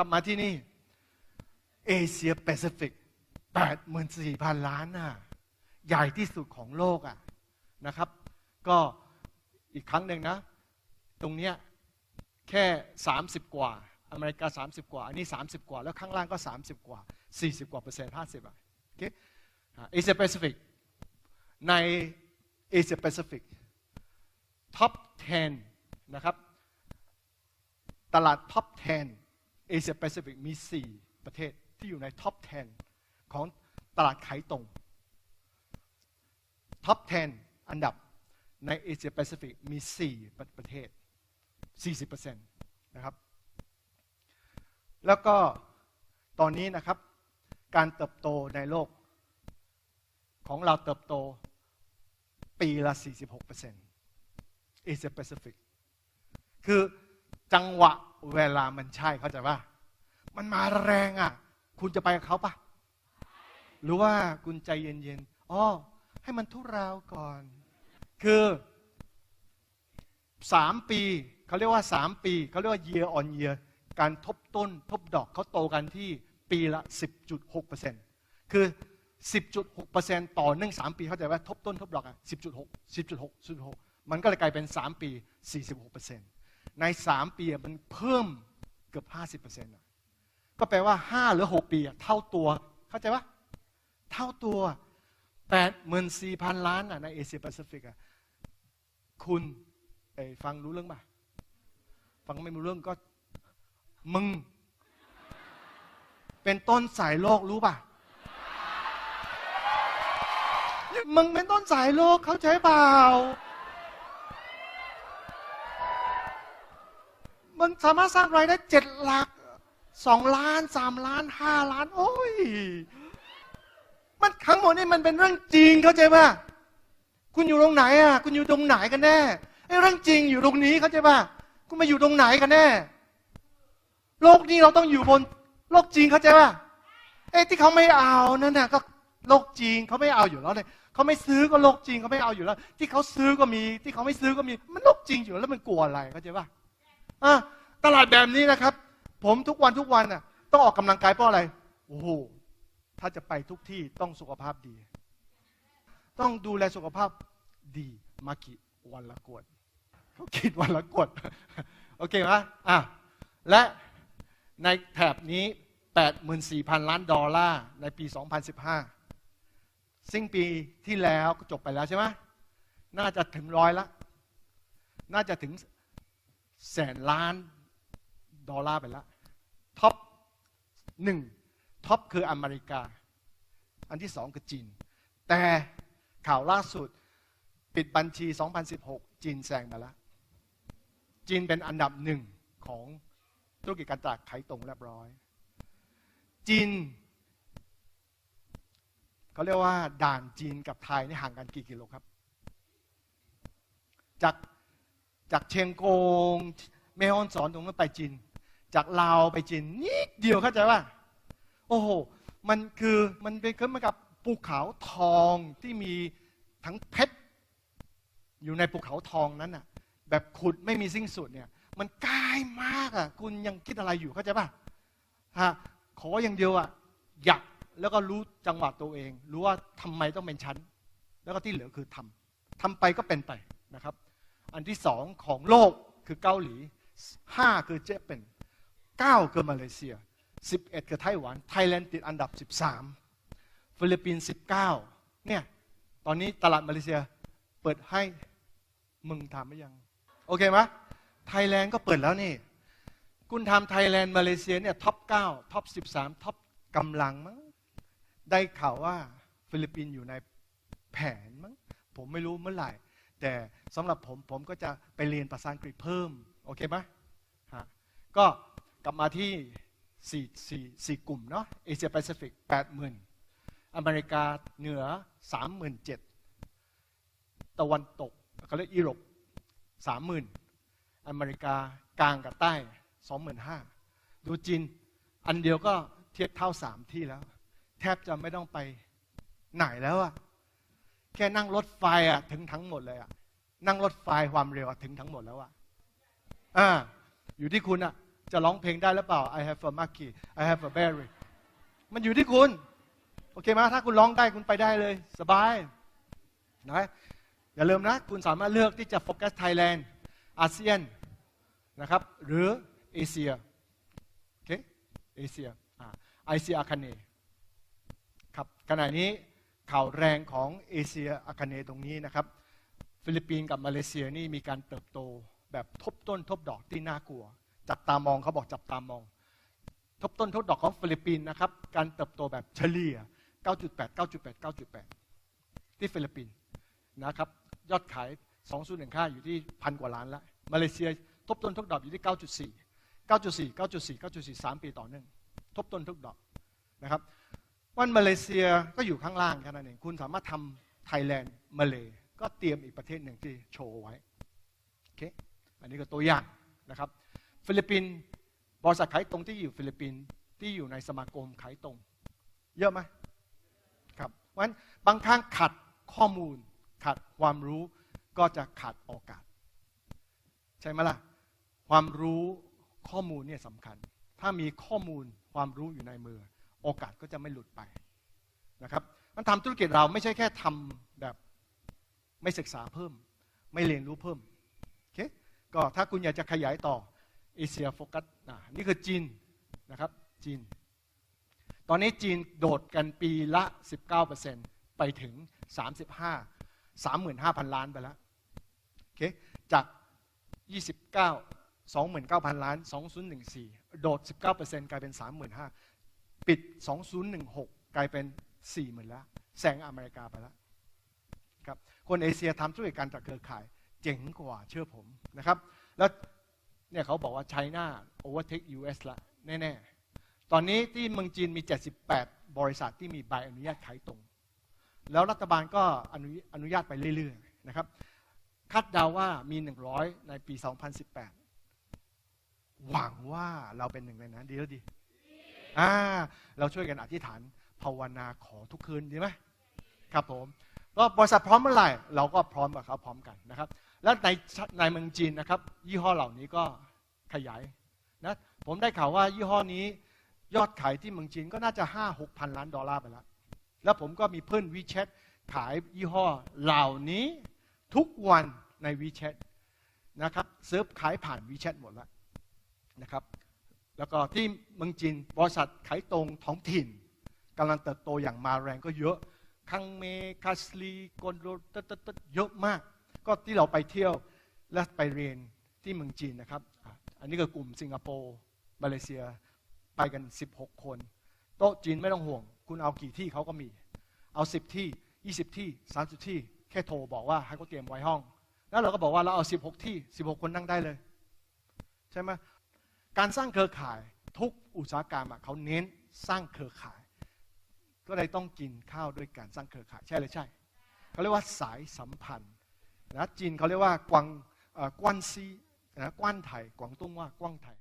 ลับมาที่นี่ เอเชียแปซิฟิกแปดหมื่นสี่พันล้านน่ะ ใหญ่ที่สุดของโลกอะนะครับ ก็อีกครั้งหนึ่งนะ ตรงเนี้ยแค่ 30 กว่า อเมริกา 30 กว่า อันนี้ 30 กว่า แล้วข้างล่างก็ 30 กว่า 40 กว่าเปอร์เซ็นต์50อะโอเคเอเชียแปซิฟิกในเอเชียแปซิฟิกท็อป 10 นะครับ ตลาดท็อป 10 เอเชียแปซิฟิกมี 4 ประเทศที่อยู่ในท็อป 10 ของตลาดขายตรง ท็อป 10 อันดับในเอเชียแปซิฟิกมี 4 ประประเทศ 40%นะครับ แล้วก็ตอนนี้นะครับ การเติบโตในโลกของเราเติบโตปีละ 46%เอเชียแปซิฟิก คือ จังหวะเวลามันใช่เข้าใจป่ะมันมาแรงอะ คุณจะไปกับเขาป่ะหรือว่าคุณใจเย็นๆอ๋อให้มันทุราวก่อน คือสามปีเขาเรียกว่าสามปีเขาเรียกว่า year on year การทบต้นทบดอกเขาโตกันที่ปีละ 10.6%คือ 10.6%ต่อเนื่อง3 ปีเข้าใจว่าทบต้นทบดอกอะ10.6 10.6 10.6 มันก็เลยกลายเป็น 3 ปี 46% ใน3ปีมันเพิ่มเกือบ50%อะก็แปลว่า5หรือ6ปีเท่าตัว เข้าใจปะเท่าตัว84,000ล้านในเอเชียแปซิฟิกคุณไอฟังรู้เรื่องป่ะ ฟังไม่รู้เรื่องก็ มึง เป็นต้นสายโลกรู้ป่ะมึงเป็นต้นสายโลกเข้าใจเปล่า มึงสามารถสร้างรายได้เจ็ดหลักสองล้านสามล้านห้าล้าน โอ้ย มันทั้งหมดนี่มันเป็นเรื่องจริงเข้าใจป่ะคุณอยู่ตรงไหนอะ คุณอยู่ตรงไหนกันแน่ไอ้เรื่องจริงอยู่ตรงนี้เข้าใจป่ะคุณมาอยู่ตรงไหนกันแน่ โลกนี้เราต้องอยู่บน โลกจริงเข้าใจป่ะไอ้ที่เขาไม่เอานั่นน่ะก็โลกจริงเขาไม่เอาอยู่แล้วเลยเขาไม่ซื้อก็โลกจริงเขาไม่เอาอยู่แล้ว ที่เขาซื้อก็มี ที่เขาไม่ซื้อก็มี มันโลกจริงอยู่แล้วมันกลัวอะไรเข้าใจป่ะ ตลาดแบบนี้นะครับ ผมทุกวันทุกวันน่ะ ต้องออกกำลังกายเพราะอะไรโอ้โหถ้าจะไปทุกที่ต้องสุขภาพดี ต้องดูแลสุขภาพดีมากี่วันละกวดเขาคิดวันละกวดโอเคไหมอะและในแถบนี้ 84,000 ล้านดอลลาร์ในปี 2015 ซึ่งปีที่แล้วก็จบไปแล้วใช่ไหมน่าจะถึงร้อยละ น่าจะถึง แสนล้าน ดอลลาร์ไปแล้วท็อปหนึ่งท็อปคืออเมริกา อันที่สองคือจีน แต่ข่าวล่าสุดปิดบัญชี 2016 จีนแซงมาแล้ว จีนเป็นอันดับหนึ่งของธุรกิจการตลาดขายตรงเรียบร้อย จีนเขาเรียกว่าด่านจีนกับไทยนี่ห่างกันกี่กิโลครับ จาก จากเชียงกงแม่ฮ่องสอนตรงนั้นไปจีนจากลาวไปจีนนิดเดียวเข้าใจว่า โอ้โห มันคือมันเป็นเหมือนกับภูเขาทองที่มีทั้งเพชรอยู่ในภูเขาทองนั้นน่ะ แบบขุดไม่มีสิ้นสุดเนี่ย มันใกล้มากอะ คุณยังคิดอะไรอยู่เข้าใจป่ะฮะขออย่างเดียวอะอยากแล้วก็รู้จังหวะตัวเอง รู้ว่าทำไมต้องเป็นชั้น แล้วก็ที่เหลือคือทำทำไปก็เป็นไปนะครับ อันที่สองของโลกคือเกาหลีห้าคือเจเป็นเก้าคือมาเลเซียสิบเอ็ดคือไต้หวัน ไทยแลนด์ติดอันดับสิบสามฟิลิปปินส์สิบเก้าเนี่ยตอนนี้ตลาดมาเลเซียเปิดให้มึงทำไหมยัง โอเคไหมไทยแลนด์ก็เปิดแล้วนี่ คุณทำไทยแลนด์มาเลเซียเนี่ยท็อปเก้าท็อปสิบสามท็อปกำลังมั้งได้ข่าวว่าฟิลิปปินส์อยู่ในแผนมั้งผมไม่รู้เมื่อไหร่ แต่สำหรับผมผมก็จะไปเรียนภาษาอังกฤษเพิ่ม โอเคไหมฮะก็กลับมาที่สี่สี่สี่กลุ่มเนาะเอเชียแปซิฟิกแปดหมื่นอเมริกาเหนือสามหมื่นเจ็ดตะวันตกเขาเรียกยุโรปสามหมื่นอเมริกากลางกับใต้สองหมื่นห้าดูจีนอันเดียวก็เทียบเท่าสามที่แล้ว แทบจะไม่ต้องไปไหนแล้วอะ แค่นั่งรถไฟอะถึงทั้งหมดเลยอะนั่งรถไฟความเร็วอะถึงทั้งหมดแล้วอะอ่าอยู่ที่คุณอะจะร้องเพลงได้หรือเปล่า I have a monkey I have a berry มันอยู่ที่คุณ โอเคไหมถ้าคุณร้องได้คุณไปได้เลย สบายนะอย่าลืมนะ คุณสามารถเลือกที่จะโฟกัสไทยแลนด์อาเซียนนะครับหรือเอเชียโอเคเอเชียไอซีอาคาเนครับขณะนี้ ข่าวแรงของเอเชียอาคาเนตรงนี้นะครับ ฟิลิปปินส์กับมาเลเซียนี่มีการเติบโตแบบทบต้นทบดอกที่น่ากลัว จับตามองเขาบอกจับตามอง ทบต้นทบดอกของฟิลิปปินส์นะครับการเติบโตแบบเฉลี่ย 9.8 9.8 9.8 ที่ฟิลิปปินส์นะครับยอดขาย 2015 อยู่ที่พันกว่าล้านแล้วมาเลเซียทบต้นทบดอกอยู่ที่ 9.4 9.4 9.4 9.4 3 ปีต่อเนื่อง ทบต้นทบดอกนะครับ วันมาเลเซียก็อยู่ข้างล่างแค่นั้นเองคุณสามารถทำไทยแลนด์มาเลยก็เตรียมอีกประเทศหนึ่งที่โชว์ไว้โอเคอันนี้ก็ตัวอย่างนะครับ ฟิลิปปินส์บริษัทขายตรงที่อยู่ฟิลิปปินส์ที่อยู่ในสมาคมขายตรง เยอะไหมครับเพราะฉะนั้นบางครั้งขัดข้อมูลขัดความรู้ก็จะขาดโอกาส ใช่ไหมล่ะ ความรู้ข้อมูลเนี่ยสำคัญ ถ้ามีข้อมูลความรู้อยู่ในมือ โอกาสก็จะไม่หลุดไปนะครับมันทำธุรกิจเราไม่ใช่แค่ทำแบบไม่ศึกษาเพิ่ม ไม่เรียนรู้เพิ่มโอเคก็ถ้าคุณอยากจะขยายต่อเอเชียโฟกัสนี่คือจีนนะครับจีน ตอนนี้จีนโดดกันปีละ 19%ไปถึง 35 35,000 ล้านไปแล้วโอเคจาก 29 29,000 ล้าน 2014 โดด 19%กลายเป็น 35,000 ปิด 2016 กลายเป็น40,000แล้วแซงอเมริกาไปแล้วครับคนเอเชียทำธุรกิจการจัดเครือข่าย เจ๋งกว่าเชื่อผมนะครับ แล้วเนี่ยเขาบอกว่าไชน่า overtake US ละแน่ๆ ตอนนี้ที่เมืองจีนมี 78 บริษัทที่มีใบอนุญาตขายตรง แล้วรัฐบาลก็อนุอนุญาตไปเรื่อยๆนะครับคาดเดาว่ามี 100 ในปี 2018 หวังว่าเราเป็นหนึ่งในนั้นดีแล้วดี อ่า เราช่วยกันอธิษฐานภาวนาขอทุกคืนดีไหมครับผมก็บริษัทพร้อมเมื่อไหร่เราก็พร้อมกับเขาพร้อมกันนะครับ แล้วในในเมืองจีนนะครับ ยี่ห้อเหล่านี้ก็ขยายนะผมได้ข่าวว่ายี่ห้อนี้ยอดขายที่เมืองจีนก็น่าจะห้าหกพันล้านดอลลาร์ไปแล้ว แล้วผมก็มีเพื่อนวีแชทขายยี่ห้อเหล่านี้ทุกวันในวีแชทนะครับเซิร์ฟขายผ่านวีแชทหมดแล้วนะครับ แล้วก็ที่เมืองจีนบริษัทขายตรงท้องถิ่นกำลังเติบโตอย่างมาแรงก็เยอะ คังเมคาสลีกอนโรตตเยอะมาก ก็ที่เราไปเที่ยวและไปเรียนที่เมืองจีนนะครับ อันนี้ก็กลุ่มสิงคโปร์มาเลเซียไปกัน 16 คน โต๊ะจีนไม่ต้องห่วง คุณเอากี่ที่เขาก็มี เอา 10 ที่ 20 ที่ 30 ที่ แค่โทรบอกว่าให้เขาเตรียมไว้ห้อง แล้วเราก็บอกว่าเราเอา 16 ที่ 16 คนนั่งได้เลย ใช่ไหม การสร้างเครือข่ายทุกอุตสาหกรรมเขาเน้นสร้างเครือข่าย ก็เลยต้องกินข้าวด้วยการสร้างเครือข่ายใช่เลยใช่เขาเรียกว่าสายสัมพันธ์นะจีนเขาเรียกว่ากวางกวนซีนะกวนไทยกวางตุ้งว่ากวางไทย